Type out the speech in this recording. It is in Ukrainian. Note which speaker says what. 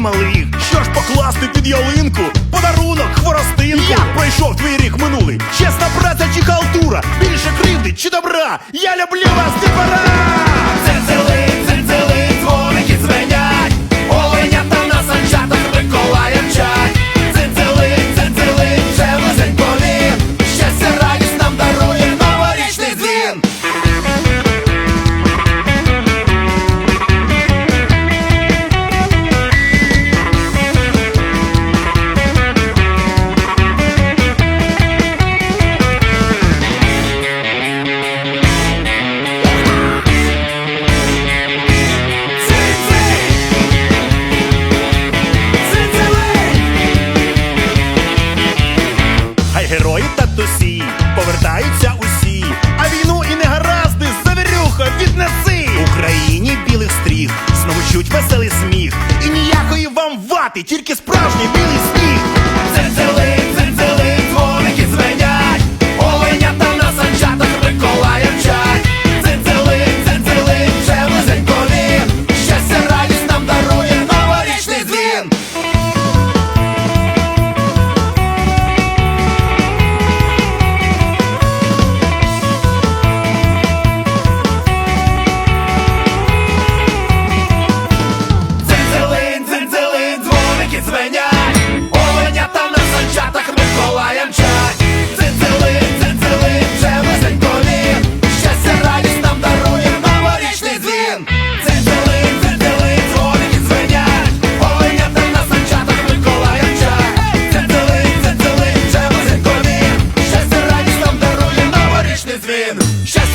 Speaker 1: малих. Що ж покласти під ялинку? Подарунок, хворостинку. Я пройшов твій рік минулий. Чесна праця чи халтура. Більше кривди чи добра. Я люблю вас, не пора. Повертаються усі, а війну і негаразди завірюха віднеси. Україні білих стріх, знову чуть веселий сміх, і ніякої вам вати, тільки справа moreno.